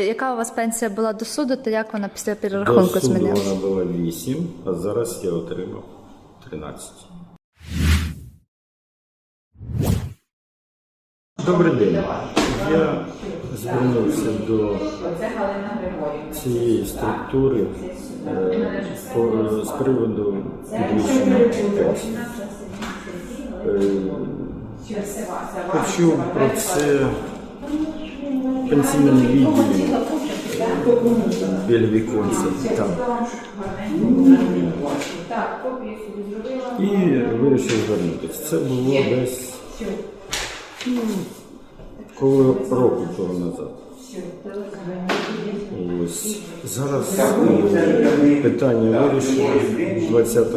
Яка у вас пенсія була до суду, та як вона після перерахунку До суду змінилася? вона була 8, а зараз я отримав 13. Добрий день. Я звернувся до цієї структури е, з приводу підвищення пенсії. Е, Почув про це пенсійному відділі біля віконця. Там. І вирішив звернутися. Це було десь ну, коло року того назад. Ось. Зараз е, питання вирішили 20 е,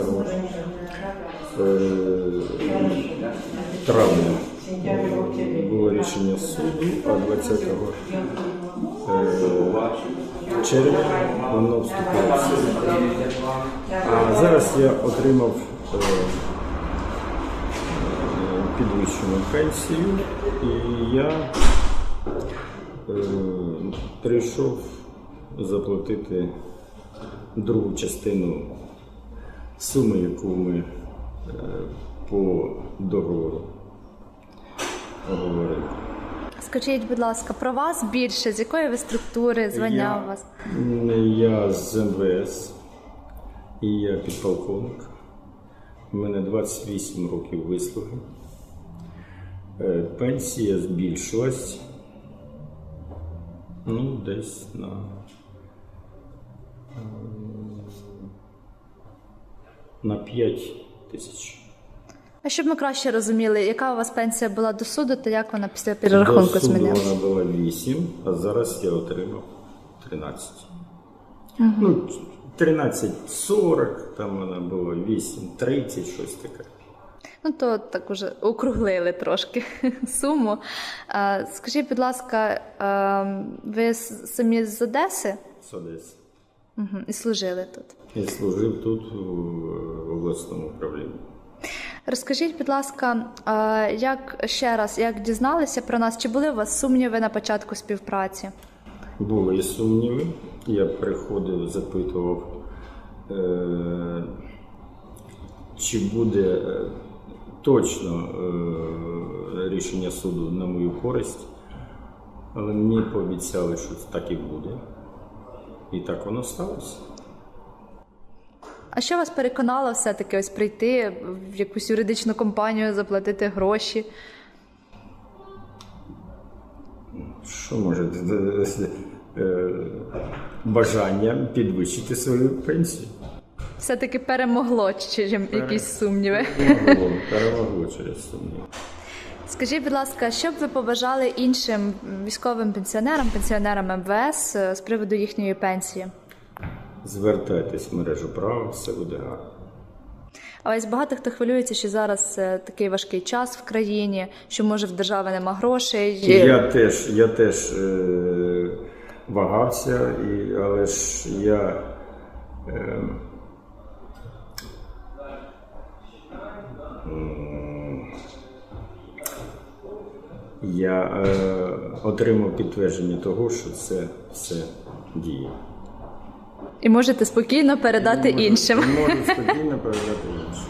травня. Було рішення суду, а 20 е, червня воно вступило в силу. А зараз я отримав е, підвищену пенсію, і я е, прийшов заплатити другу частину суми, яку ми е, по договору оговорили. Скажіть, будь ласка, про вас більше, з якої ви структури, звання у вас? Я з МВС і я підполковник. У мене 28 років вислуги. Е, Пенсія збільшилась ну, десь на е, на 5 тисяч. А щоб ми краще розуміли, яка у вас пенсія була до суду, та як вона після перерахунку До суду змінилася? вона була 8, а зараз я отримав 13. Ну, 13,40, там вона була 8,30, щось таке. Ну то так уже округлили трошки суму. А, скажіть, будь ласка, а, ви самі з Одеси З Одеси. угу. і служили тут? І служив тут в обласному управлінні. Розкажіть, будь ласка, як ще раз, як дізналися про нас? Чи були у вас сумніви на початку співпраці? Були сумніви. Я приходив, запитував, е- чи буде е, точно е- рішення суду на мою користь. Але мені пообіцяли, що так і буде. І так воно сталося. А що вас переконало все-таки ось прийти в якусь юридичну компанію, заплатити гроші? Що може е, бажання підвищити свою пенсію? Все-таки перемогло, чим якісь сумніви. Перемогло, перемогло через сумнів. Скажіть, будь ласка, що б ви побажали іншим військовим пенсіонерам, пенсіонерам МВС е, з приводу їхньої пенсії? Звертайтесь в мережу права, все буде гарно. А ось багато хто хвилюється, що зараз е, такий важкий час в країні, що може в держави нема грошей. Я теж, я теж е, вагався, і, але ж я. Е, я е, отримав підтвердження того, що це все діє. І можете спокійно передати іншим. Можу спокійно передати іншим.